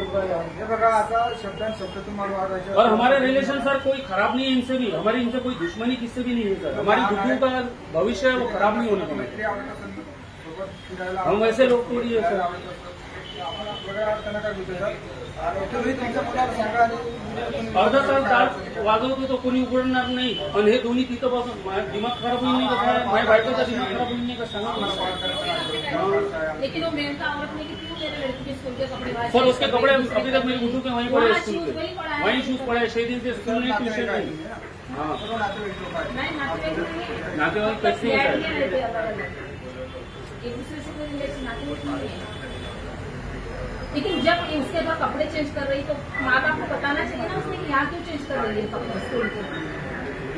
हमारे बघा आता शब्दांत शब्द तुम्हाला वागायचे और हमारे रिलेशन सर कोई खराब नहीं है इनसे भी। हमारी इनसे कोई दुश्मनी किससे भी नहीं है सर हमारी दुखों का भविष्य है वो खराब नहीं होना चाहिए हम वैसे लोग थोड़ी है सर अर्धा तास दाट वाजवतो तो कोणी उघडणार नाही. पण हे दोन्ही तिथं बसून दिमाग खराब होईल नाही का काय? माझ्या बायकोचा दिमाग खराब होईल नाही का सांगा सर उसके कपड़े अभी तक मेरी बुद्धू के वहीं पड़े हैं स्कूल के वहीं शूज पड़े हैं। छह दिन से स्कूल नहीं ट्यूशन नहीं। हा? नातेवाईक कैसे एक दूसरे से कोई नातेवाईक नहीं है। लेकिन जब उसके बाद कपड़े चेंज कर रही तो माँ बाप को बताना चाहिए ना उसने यहाँ क्यों चेंज कर रही है कपड़े स्कूल के?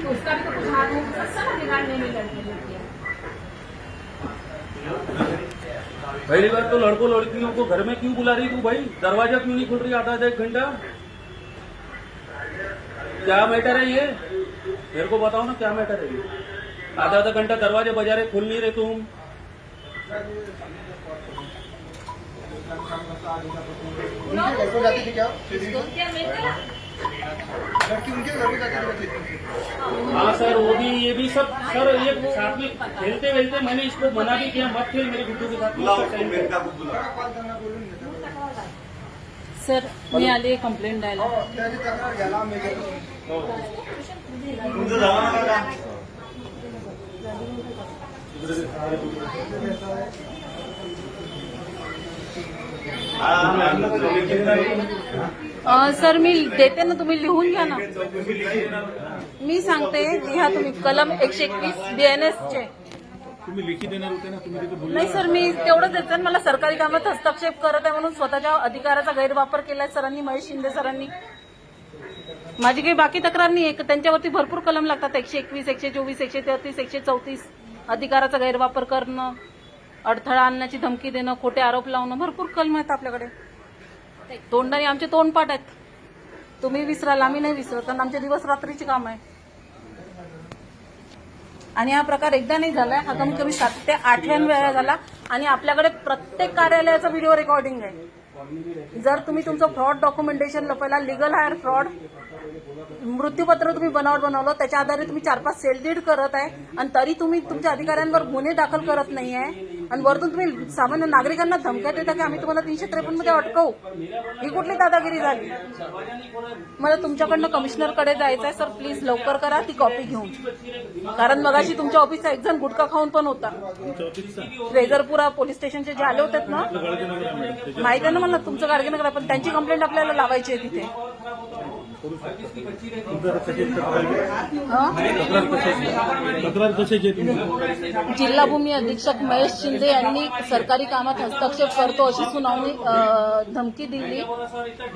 तो उसका भी तो कुछ हाथ हो सकता ना बिगाड़ने में लड़की लड़कियाँ पहली बार तो लड़कों लड़कियों को घर में क्यों बुला रही तू भाई? दरवाज़ा क्यों नहीं खुल रही आधा आधा एक घंटा? क्या मैटर है ये? मेरे को बताओ ना, क्या मैटर है ये? आधा आधा घंटा दरवाजे बजा रहे, खुल नहीं रहे तुम। उनके घर को जाती थी क्या? इसको क्या मिल गया लड़की उनके घर को जाती थी हाँ सर वो भी ये भी सब सर ये साथ में खेलते वेलते मैंने इसको मना भी किया मत खेल मेरे गुड्डू के साथ। सर मी आले कंप्लेंट द्यायला. तुमचं झालं ना का अ, सर मी देते ना तुम्ही लिहून घ्या ना. मी सांगते लिहा तुम्ही. कलम एकशे एकवीस बीएनएस चे. तुम्ही लिखी देणार होते ना तुम्ही तिथे बोलले नाही सर मी तेवढंच देते मला सरकारी कामात हस्तक्षेप करत आहे म्हणून स्वतःच्या अधिकाराचा गैरवापर केलाय सरांनी महेश शिंदे सरांनी. माझी काही बाकी तक्रार नाही आहे त्यांच्यावरती भरपूर कलम लागतात. एकशे एकवीस एकशे चोवीस एकशे तेहतीस एकशे चौतीस. अधिकाराचा गैरवापर करणं. अडथळा आणण्याची धमकी देणं खोटे आरोप लावणं भरपूर कलम आहेत आपल्याकडे. तोंडाने आमचे तोंडपाठ आहेत. तुम्ही विसराल आम्ही नाही विसरत कारण आमचे दिवस रात्रीची काम आहे आणि हा प्रकार एकदा नाही झालाय हा कमीत कमी सात ते आठव्या वेळा झाला. आणि आपल्याकडे प्रत्येक कार्यालयाचा व्हिडिओ रेकॉर्डिंग आहे. जर तुम्ही तुमचं फ्रॉड डॉक्युमेंटेशन लपवायला लिगल हायर फ्रॉड मृत्यूपत्र तुम्ही बनावट बनवलं त्याच्या आधारे तुम्ही चार पाच सेलडीड करत आहे आणि तरी तुम्ही तुमच्या अधिकाऱ्यांवर गुन्हे दाखल करत नाही आहे. आणि वरतून तुम्ही सामान्य नागरिकांना धमक्या देता की? आम्ही तुम्हाला तीनशे त्रेपन्नमध्ये अटकवू. ही कुठली दादागिरी झाली? मला तुमच्याकडनं कमिशनरकडे जायचं आहे. सर प्लीज लवकर करा ती कॉपी घेऊन. कारण मगाशी तुमच्या ऑफिसचा एक जण गुटखा खाऊन पण होता. रेजरपुरा पोलीस स्टेशनचे जे आले होते ना माहिती आहे ना मला तुमचं गाडगेनगर आहे, पण त्यांची कंप्लेंट आपल्याला लावायची आहे तिथे. हं? तक्रार कशाची आहे तुमची जिल्हा भूमी अधीक्षक महेश शिंदे यांनी सरकारी कामात हस्तक्षेप करतो अशी सुनावणी धमकी दिली.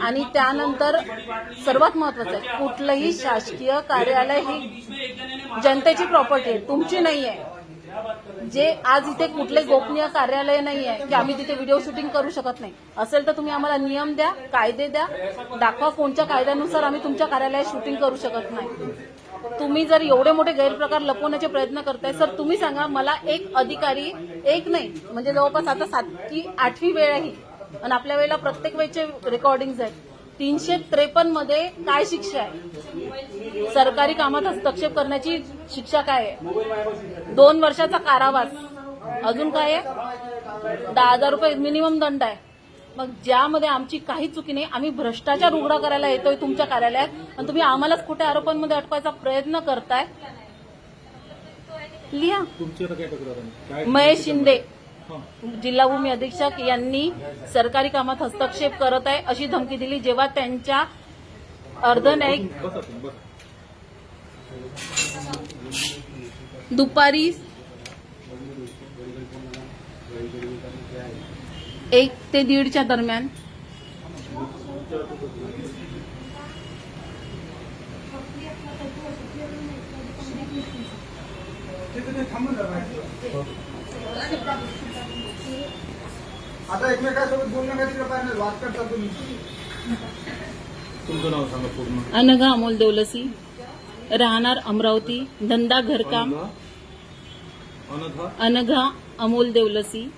आणि त्यानंतर सर्वात महत्वाचं आहे कुठलंही शासकीय कार्यालय ही जनतेची प्रॉपर्टी आहे तुमची नाही आहे जे आज इथे कुठले गोपनीय कार्यालय नाही आहे की आम्ही तिथे व्हिडिओ शूटिंग करू शकत नाही. असेल तर तुम्ही आम्हाला नियम द्या कायदे द्या. दाखवा कोणत्या कायद्यानुसार आम्ही तुमच्या कार्यालयात शूटिंग करू शकत नाही. तुम्ही जर एवढे मोठे गैरप्रकार लपवण्याचे प्रयत्न करताय सर तुम्ही सांगा मला एक अधिकारी एक नाही म्हणजे जवळपास आता सात की आठवी वेळ आहे. आणि आपल्या वेळेला प्रत्येक वेळचे रेकॉर्डिंग आहेत. तीनशे त्रेपन्नमध्ये काय शिक्षा आहे? सरकारी कामात हस्तक्षेप करण्याची शिक्षा काय आहे? दोन वर्षाचा कारावास. अजून काय आहे? दहा हजार रुपये मिनिमम दंड आहे. मग ज्यामध्ये आमची काही चुकी नाही आम्ही भ्रष्टाचार उघडा करायला येतोय तुमच्या कार्यालयात आणि तुम्ही आम्हालाच खोट्या आरोपांमध्ये अटकवायचा प्रयत्न करताय? लिहा. महेश शिंदे. जिल्हा भूमी अधीक्षक यांनी सरकारी कामात हस्तक्षेप करत आहे अशी धमकी दिली. जेव्हा त्यांच्या अर्धन्यायिक दुपारी एक ते दीडच्या दरम्यान तिथे ते थांबून जा बाहेर. आता एकमेकांसोबत बोलणं काही तिकडे पाहिजे वाद करता तुम्ही. तुमचं नाव सांगा पूर्ण. अनघा अमोल देवलसी राहणार अमरावती धंदा घरकाम. अनघा? अनघा अमोल देवलसी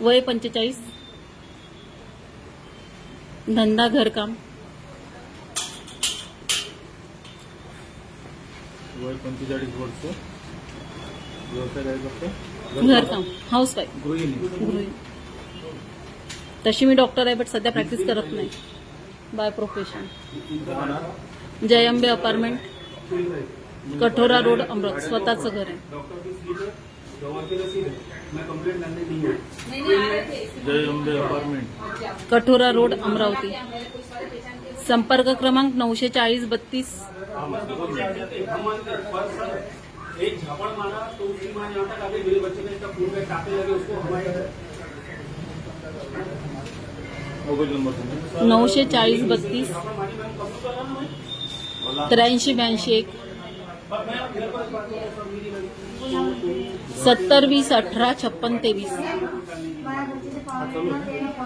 वय पंचेचाळीस. धंदा घरकाम. वय पंचेचाळीस वर्ष. व्यवसाय काय करतो? घरकाम हाऊस वाईफ गृहिणी. तशी मी डॉक्टर आहे बट सध्या प्रॅक्टिस करत नाही. बाय प्रोफेशन राहणार जयंबे अपार्टमेंट कठोरा रोड अमृत. स्वतःचं घर आहे. जय अंबे कठोरा रोड अमरावती. संपर्क क्रमांक नऊशे चाळीस बत्तीस. एक झापड़ मारा तो उसकी माँ यहाँ तक आ गई मेरे बच्चे ने इसका खून में टाके लगे उसको हमारे नऊशे चाळीस बत्तीस. त्र्याऐंशी ब्याऐंशी एक. सत्तर वीस अठरा छप्पन तेवीस.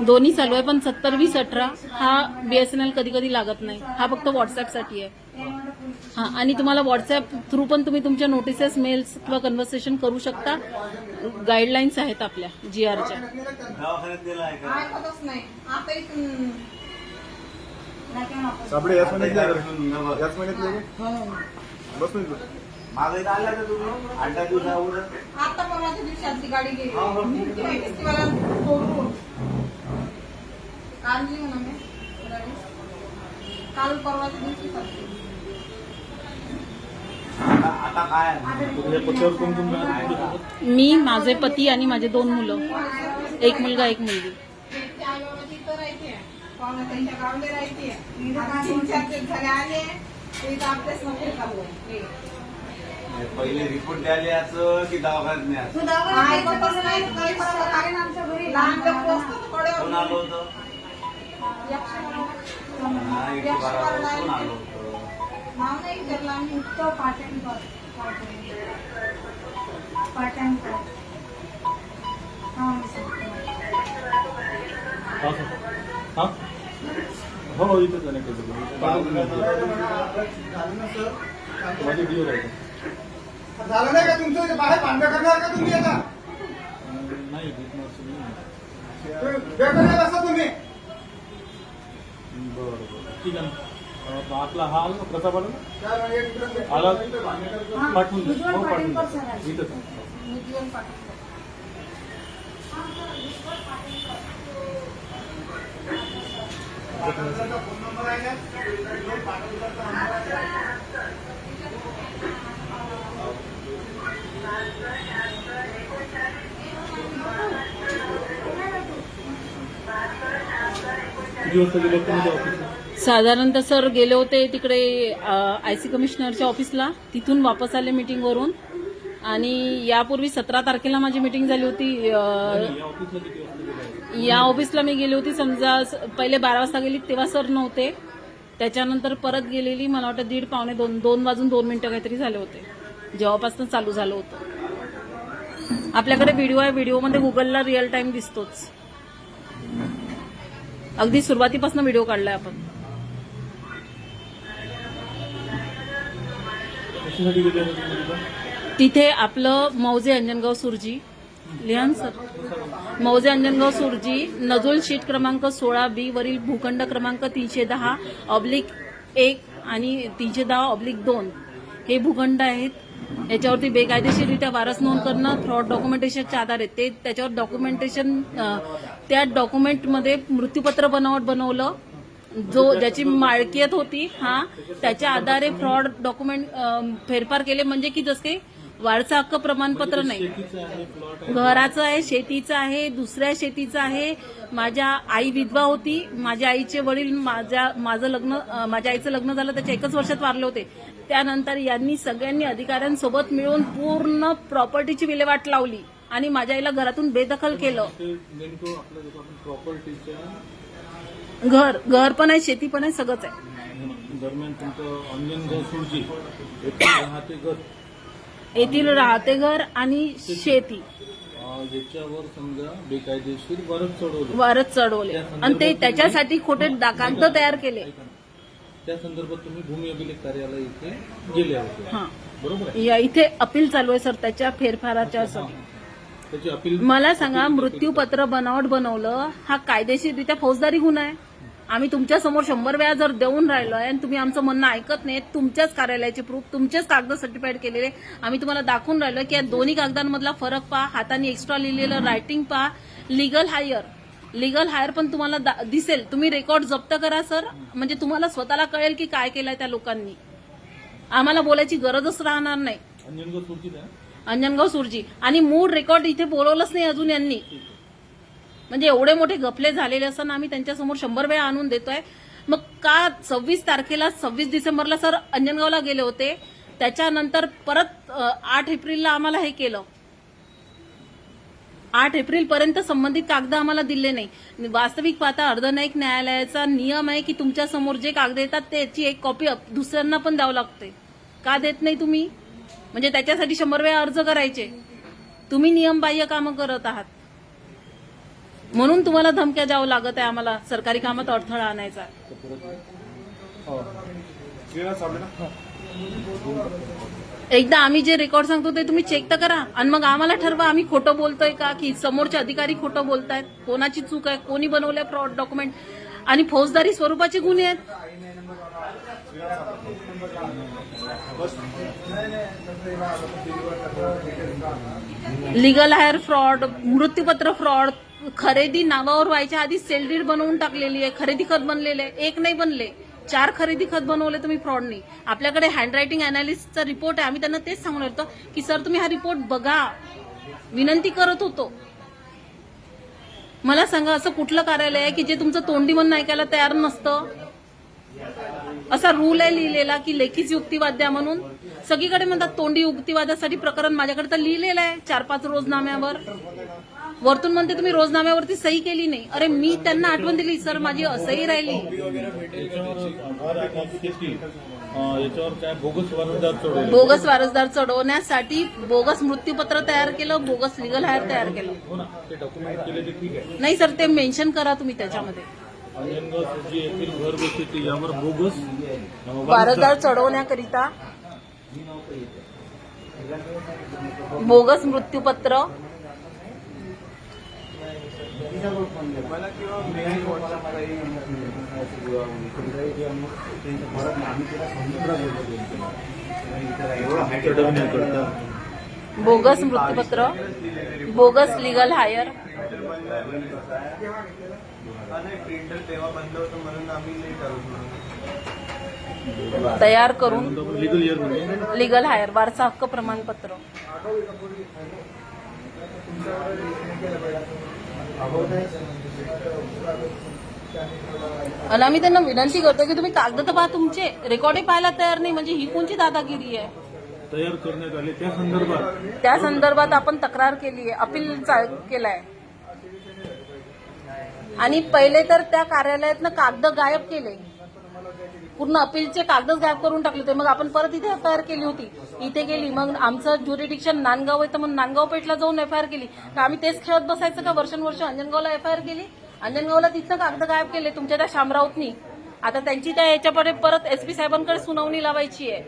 दोन्ही चालू आहे पण सत्तर वीस अठरा हा बीएसएनएल कधी कधी लागत नाही. हा फक्त व्हॉट्सअपसाठी आहे. हा आणि तुम्हाला व्हॉट्सअप थ्रू पण तुम्ही तुमच्या नोटिसेस मेल्स किंवा कन्व्हर्सेशन करू शकता. गाईडलाईन्स आहेत आपल्या जी आरच्या हा, हा. मी गाडी. काल परवाच्या दिवशी चालली. आता आता काय आहे? या पत्त्यावर कोण कोण राहणार? मी माझे पती आणि माझे दोन मुलं. एक मुलगा एक मुलगी. पहिले रिपोर्ट द्यायला याचं की दवाखान्यात. आलं होतं? नाव नाही विचारलं आम्ही उत्तर पाटण पाटण हा सर. हा? हो हो ना काहीतरी. पाठवून द्या. झालं माझे डिओ नाही का तुमचं? इथे बाहेर भांडण करणार का तुम्ही आता? नाही भेटणार तुम्ही. बरं बरं. ठीक आहे आपला हा आला ना म्हणजे इकडं- आला. पाठवून द्या. हो पाठवून द्या. इथंच पाठवला किती वाजता गेले तुम्ही ऑफिसला साधारणतः सर गेले होते तिकडे आय सी कमिशनरच्या ऑफिसला तिथून वापस आले मीटिंगवरून आणि यापूर्वी सतरा तारखेला माझी मीटिंग झाली होती अ, या ऑफिसला या ऑफिसला मी गेली होती. समजा स- पहिले बारा वाजता गेली तेव्हा सर नव्हते. त्याच्यानंतर परत गेलेली मला वाटतं दीड पावणे दोन दोन वाजून दोन मिनिटं काहीतरी झाले होते. जेव्हापासून चालू झालं होतं. आपल्याकडे व्हिडिओ आहे व्हिडिओमध्ये गुगलला रिअल टाइम दिसतोच. अगदी सुरुवातीपासून व्हिडिओ काढलाय आपण. कशासाठी गेले होते तुम्ही तिथं? तिथे आपलं मौजे अंजनगाव सुरजी. लिहान सर. मौजे अंजनगाव सुरजी नजुल शीट क्रमांक सोळा बी वरील भूखंड क्रमांक तीनशे दहा ऑब्लिक एक आणि तीनशे दहा ऑब्लिक दोन. हे भूखंड आहेत. याच्यावरती बेकायदेशीररित्या वारस नोंद करणं फ्रॉड डॉक्युमेंटेशनच्या आधारे. ते त्याच्यावर डॉक्युमेंटेशन अं, त्या डॉक्युमेंटमध्ये मृत्यूपत्र बनावट बनवलं. जो ज्याची मालकीयत होती हा त्याच्या आधारे फ्रॉड डॉक्युमेंट फेरफार केले. म्हणजे की जसे वारसा हक्क प्रमाणपत्र नाही. प्लॉट आहे घराचं आहे शेतीचं आहे दुसऱ्या शेतीचं आहे. माझ्या आई विधवा होती. माझ्या आईचे वडील माझ्या माझं लग्न माझ्या आईचं लग्न झालं त्याच्या एकच वर्षात वारले होते. त्यानंतर यांनी सगळ्यांनी अधिकाऱ्यांसोबत मिळून पूर्ण प्रॉपर्टीची विल्हेवाट लावली आणि माझ्या आईला घरातून बेदखल केलं. घर घर पण आहे शेती पण आहे सगळंच आहे. दरम्यान तुमचं सुरजी येथील राहते घर. येथील राहते घर आणि शेती. अं, याच्यावर समजा बेकायदेशीर बरंच चढवलं. वारच चढवले. आणि ते त्याच्यासाठी खोटे कागद तयार केले. ऐका ना. त्या संदर्भात तुम्ही भूमी अभिलेख कार्यालय इथे गेले होते. हा. बरोबर आहे? या इथे अपील चालू आहे सर त्याच्या फेरफाराच्या सर त्याची अपील मला सांगा मृत्यूपत्र बनावट बनवलं हा कायदेशीररित्या फौजदारी गुन्हा आहे? आम्ही तुमच्यासमोर शंभर वेळा जर देऊन राहिलोय आणि तुम्ही आमचं म्हणणं ऐकत नाही तुमच्याच कार्यालयाचे प्रूफ तुमचेच कागद सर्टिफाईड केलेले आम्ही तुम्हाला दाखवून राहिलो की या दोन्ही कागदांमधला फरक पहा हाताने एक्स्ट्रा लिहिलेलं रायटिंग पहा. लिगल हायर लिगल हायर पण तुम्हाला दिसेल. तुम्ही रेकॉर्ड जप्त करा सर म्हणजे तुम्हाला स्वतःला कळेल की काय केलंय त्या लोकांनी. आम्हाला बोलायची गरजच राहणार नाही. आहे? अंजनगाव सुरजी. आणि मूळ रेकॉर्ड इथे बोलवलंच नाही अजून यांनी. म्हणजे एवढे मोठे गफले झालेले असताना आम्ही त्यांच्यासमोर शंभर वेळा आणून देतोय. मग का सव्वीस तारखेला सव्वीस डिसेंबरला सर अंजनगावला गेले होते? त्याच्यानंतर परत आठ एप्रिलला आम्हाला हे केलं. आठ एप्रिल पर्यंत संबंधित कागद आम्हाला दिले नाही. वास्तविक पाहता अर्धनायक न्यायालयाचा नियम आहे की तुमच्यासमोर जे कागद येतात त्याची एक कॉपी अप- दुसऱ्यांना पण द्यावं लागते. का देत नाही तुम्ही? म्हणजे त्याच्यासाठी शंभर वेळा अर्ज करायचे. तुम्ही नियमबाह्य कामं करत आहात. म्हणून तुम्हाला धमक्या द्यावं लागत आहे आम्हाला. सरकारी कामात अडथळा आणायचा. आहे एकदा आम्ही जे रेकॉर्ड सांगतो ते तुम्ही चेक तर करा. आणि मग आम्हाला ठरवा आम्ही खोटं बोलतोय का? की समोरचे अधिकारी खोटं बोलतायत? कोणाची चूक आहे? कोणी बनवलंय फ्रॉड डॉक्युमेंट आणि फौजदारी स्वरूपाचे गुन्हे आहेत? लिगल हायर फ्रॉड मृत्यूपत्र फ्रॉड खरेदी नावावर व्हायच्या आधी सेल डीड बनवून टाकलेली आहे खरेदी खत बनलेले आहे. एक नाही बनले. चार खरेदी खत बनवले तुम्ही फ्रॉडनी आपल्याकडे हँडरायटिंग अनालिसिसचा रिपोर्ट आहे आम्ही त्यांना तेच सांगून होतो की सर तुम्ही हा रिपोर्ट बघा. विनंती करत होतो. मला सांगा असं कुठलं कार्यालय आहे की जे तुमचं तोंडी म्हणून ऐकायला तयार नसतं? असा रूल आहे लिहिलेला की लेखीच युक्तिवाद द्या म्हणून. सगळीकडे म्हणतात तोंडी युक्तिवादासाठी प्रकरण माझ्याकडे तर लिहिलेलं आहे चार पाच रोजनाम्यावर वरतून म्हणते तुम्ही रोजनाम्यावरती सही केली नाही. अरे मी त्यांना आठवण दिली सर माझी असंही राहिली. बोगस वारसदार चढवण्यासाठी बोगस मृत्यूपत्र तयार केलं बोगस लिगल हायर तयार केलं. हो नाही सर ते मेन्शन करा तुम्ही त्याच्यामध्ये. वारसदार चढवण्याकरिता बोगस मृत्यूपत्र मला किंवा मेल व्हॉट्सअप काही बोगस मृत्यूपत्र बोगस लिगल हायर तेव्हा बंद होतं म्हणून आम्ही तयार करून लीगल लिगल हायर वारसा हक्क प्रमाणपत्र. आणि आम्ही त्यांना विनंती करतो की तुम्ही कागद तर पहा तुमचे रेकॉर्डही पाहायला तयार नाही. म्हणजे ही कोणची दादागिरी आहे? तयार करण्यात आले. त्या संदर्भात. त्या संदर्भात आपण तक्रार केली आहे अपील केलाय. आणि पहिले तर त्या कार्यालयातनं कागद गायब केले. पूर्ण अपीलचे कागदच गायब करून टाकले होते. मग आपण परत इथे एफ आय आर केली होती. इथे गेली. मग आमचं ज्युरिडिक्शन नांदगाव आहे तर मग नांदगाव पेठला जाऊन एफ आय आर केली. का आम्ही तेच खेळत बसायचं का? वर्षानुवर्ष अंजनगावला एफ आय आर केली? अंजनगावला तिथं कागद गायब केले. तुमच्या त्या शामरावतनी. आता त्यांची त्या याच्याकडे परत एसपी साहेबांकडे सुनावणी लावायची आहे.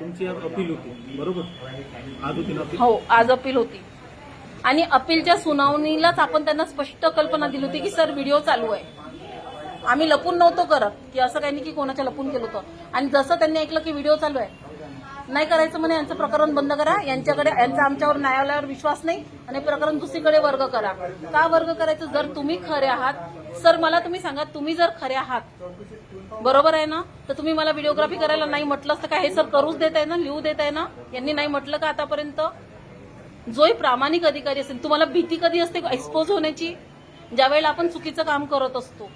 तुमची अपील होती. बरोबर? हो आज अपील होती. आणि अपीलच्या सुनावणीलाच आपण त्यांना स्पष्ट कल्पना दिली होती की सर व्हिडिओ चालू आहे. आम्ही लपून नव्हतो करत की असं काही नाही की कोणाच्या लपून केलं होतं. आणि जसं त्यांनी ऐकलं की व्हिडिओ चालू आहे. नाही करायचं म्हणे यांचं प्रकरण बंद करा. यांच्याकडे यांचा आमच्यावर न्यायालयावर विश्वास नाही. आणि प्रकरण दुसरीकडे वर्ग करा. का वर्ग करायचं? जर तुम्ही खरे आहात सर मला तुम्ही सांगा तुम्ही जर खरे आहात बरोबर आहे ना? तर तुम्ही मला व्हिडिओग्राफी करायला नाही म्हटलं असतं का हे सर करूच देत आहे ना? लिहू देत आहे ना? यांनी नाही म्हटलं का आतापर्यंत? जोही प्रामाणिक अधिकारी असेल. तुम्हाला भीती कधी असते? एक्सपोज होण्याची? ज्यावेळेला आपण चुकीचं काम करत असतो.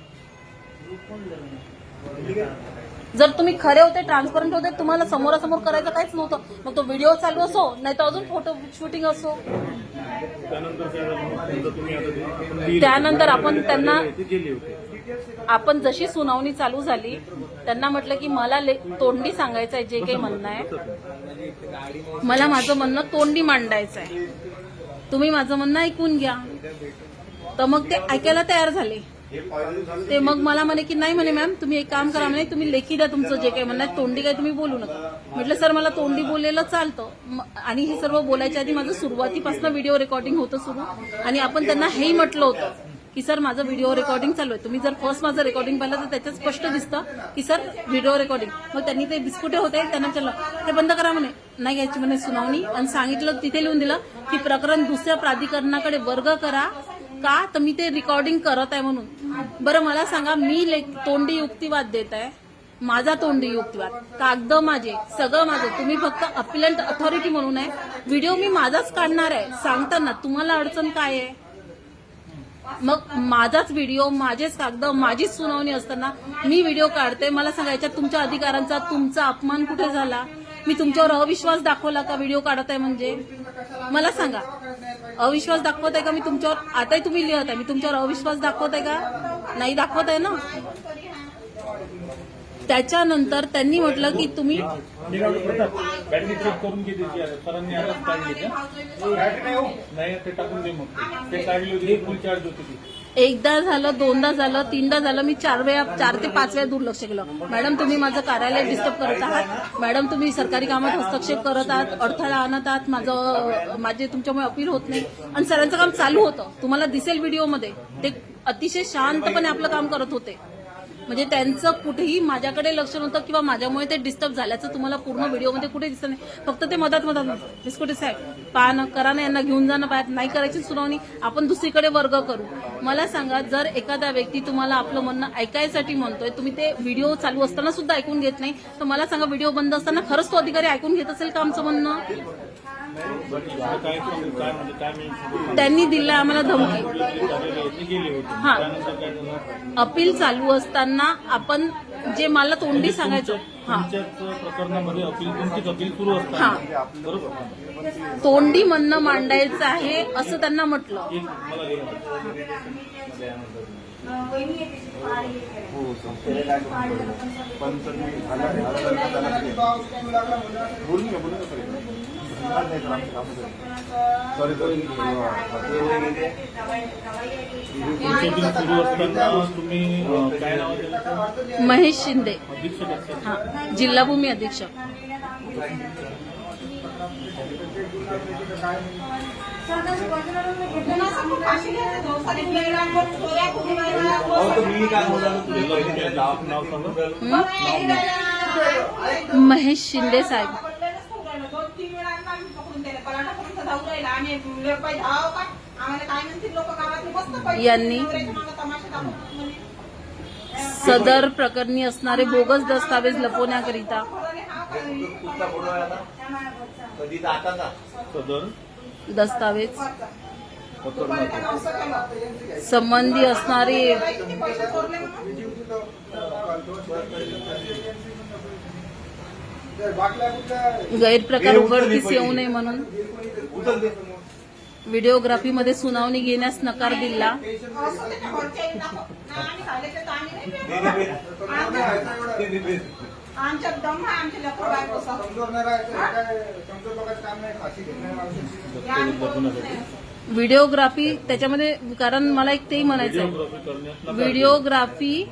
जर तुम्ही खरे होते ट्रान्सपरंट होते तुम्हाला समोरासमोर करायचं काहीच नव्हतं. मग तो व्हिडिओ चालू असो नाही तर अजून फोटो शूटिंग असो. त्यानंतर आपण त्यांना आपण जशी सुनावणी चालू झाली त्यांना म्हटलं की मला ले- तोंडी सांगायचं आहे जे काही म्हणणं आहे. मला माझं म्हणणं तोंडी मांडायचं आहे तुम्ही माझं म्हणणं ऐकून घ्या. तर मग ते ऐकायला तयार झाले. ते मग मला म्हणे की नाही म्हणे मॅम तुम्ही एक काम करा म्हणे तुम्ही लेखी द्या तुमचं जे काही म्हणणं तोंडी काय तुम्ही बोलू नका. म्हटलं सर मला तोंडी बोललेलं चालतं. आणि हे सर्व बोलायच्या आधी माझं सुरुवातीपासून व्हिडिओ रेकॉर्डिंग होतं सुरू. आणि आपण त्यांना हेही म्हटलं होतं की सर माझं व्हिडिओ रेकॉर्डिंग चालू आहे. तुम्ही जर फर्स्ट माझं रेकॉर्डिंग पाहिलं तर त्याच्यात स्पष्ट दिसतं की सर व्हिडिओ रेकॉर्डिंग मग त्यांनी ते बिस्कुटे होते त्यांना विचारलं ते बंद करा म्हणे. नाही घ्यायची म्हणे सुनावणी. आणि सांगितलं तिथे लिहून दिलं की प्रकरण दुसऱ्या प्राधिकरणाकडे वर्ग करा का तर मी ते रेकॉर्डिंग करत आहे म्हणून. बरं मला सांगा मी ले- तोंडी युक्तिवाद देत आहे. माझा तोंडी युक्तिवाद. कागद माझे? सगळं माझं. तुम्ही फक्त अपिलंट अथॉरिटी म्हणून आहे. व्हिडिओ मी माझाच काढणार आहे. सांगताना तुम्हाला अडचण काय आहे? मग माझाच व्हिडिओ माझेच कागद माझीच सुनावणी असताना मी व्हिडिओ काढते. मला सांगायच्या तुमच्या अधिकारांचा तुमचा अपमान कुठे झाला? मी तुमच्यावर अविश्वास दाखवला का? व्हिडिओ काढत आहे म्हणजे? मला सांगा. अविश्वास दाखवत आहे का? मी तुमच्यावर आताही तुम्ही लिहत आहे मी तुमच्यावर अविश्वास दाखवत आहे का? नाही दाखवत आहे ना? त्याच्यानंतर त्यांनी म्हटलं की तुम्ही नाही ते टाकून दे मग. ते काढली होती फुल चार्ज होती एकदा झालं दोनदा झालं तीनदा झालं मी चार वेळा चार ते पाच वेळा दुर्लक्ष केलं. मॅडम तुम्ही माझं कार्यालय डिस्टर्ब करत आहात. मॅडम तुम्ही सरकारी कामात हस्तक्षेप करत आहात अडथळा आणत आहात. माझं माझे तुमच्यामुळे अपील होत नाही. आणि सरांचं काम चालू होतं. तुम्हाला दिसेल व्हिडिओमध्ये ते अतिशय शांतपणे आपलं काम करत होते. म्हणजे त्यांचं कुठेही माझ्याकडे लक्ष नव्हतं किंवा माझ्यामुळे ते डिस्टर्ब झाल्याचं तुम्हाला पूर्ण व्हिडिओमध्ये कुठे दिसत नाही. फक्त ते मधात मधात बिस्कुटे साहेब पहा ना करा ना यांना घेऊन जाणं पाहत नाही करायची सुनावणी आपण दुसरीकडे वर्ग करू. मला सांगा जर एखादा व्यक्ती तुम्हाला आपलं म्हणणं ऐकायसाठी म्हणतोय तुम्ही ते व्हिडिओ चालू असताना सुद्धा ऐकून घेत नाही तर मला सांगा व्हिडिओ बंद असताना खरंच तो अधिकारी ऐकून घेत असेल का आमचं म्हणणं? त्यांनी दिलं आम्हाला धमकी. हा. अपील चालू असताना आपण जे मला तोंडी सांगायचं हा. तुमच्याच प्रकरणामध्ये अपील तुमचीच अपील सुरू असताना बरोबर? तोंडी म्हणणं मांडायचं आहे असं त्यांना म्हटलं. एक मला घे. हो. पण सर मी झालं बोलून घ्या बोलून सॉरी सॉरी शूटिंग सुरू असताना तुम्ही काय नाव आहे महेश शिंदे. अधीक्षक असतात हा अधीक्षक. अहो, तर मी काय बोलालो तुझे पहिले नाव नाव सांगा महेश शिंदे साहेब. यांनी सदर प्रकरणी असणारे बोगस दस्तावेज लपवण्याकरिता. कुठला फोटो आहे आता कधीचा आताचा सदर? दस्तावेज. संबंधी असणारे गैरप्रकार उघडकीस येऊ नये म्हणून. व्हिडिओग्राफीमध्ये सुनावणी घेण्यास नकार दिला. आमच्या दम आहे आमच्या बायको व्हिडिओग्राफी त्याच्यामध्ये कारण मला एक तेही म्हणायचं आहे व्हिडिओग्राफी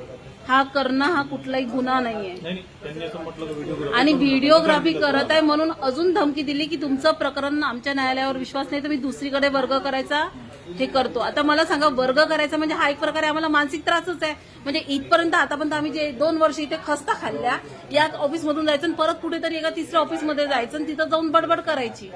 हा करणं हा कुठलाही गुन्हा नाहीये. आणि व्हिडिओग्राफी करत आहे म्हणून अजून धमकी दिली की तुमचं प्रकरण आमच्या न्यायालयावर विश्वास नाही तर मी दुसरीकडे वर्ग करायचा हे करतो. आता मला सांगा वर्ग करायचा म्हणजे हा एक प्रकारे आम्हाला मानसिक त्रासच आहे. म्हणजे इथपर्यंत आतापर्यंत आम्ही जे दोन वर्ष इथे खस्ता खाल्ल्या या ऑफिसमधून जायचं आणि परत कुठेतरी एका तिसऱ्या ऑफिसमध्ये जायचं आणि तिथं जाऊन बडबड करायची.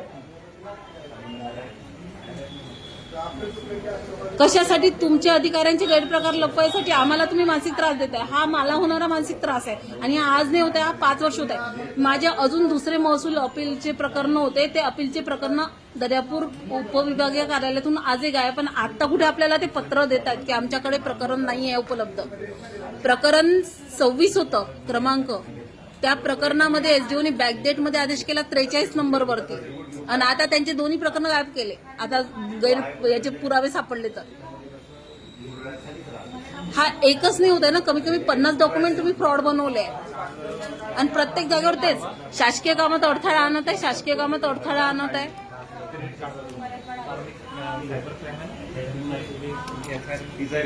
कशासाठी तुमच्या अधिकाऱ्यांचे गैरप्रकार लपवायसाठी आम्हाला तुम्ही मानसिक त्रास देताय? हा मला होणारा मानसिक त्रास आहे. आणि हा आज नाही होता आहे हा पाच वर्ष होत आहे. माझ्या अजून दुसरे महसूल अपीलचे प्रकरण होते. ते अपीलचे प्रकरण दर्यापूर उपविभागीय कार्यालयातून आज एक आहे पण आता कुठे आपल्याला ते पत्र देतात की आमच्याकडे प्रकरण नाही आहे उपलब्ध? प्रकरण सव्वीस होतं क्रमांक. त्या प्रकरणामध्ये एसडीओने बॅकडेटमध्ये आदेश केला त्रेचाळीस नंबरवरती. आणि आता त्यांचे दोन्ही प्रकरण गायब केले. आता गैर याचे पुरावे सापडले तर. हा एकच नाही होत आहे ना. कमी कमी पन्नास डॉक्युमेंट तुम्ही फ्रॉड बनवले आहे आणि प्रत्येक जागेवर तेच. शासकीय कामात अडथळा आणत आहे शासकीय कामात अडथळा आणत आहे.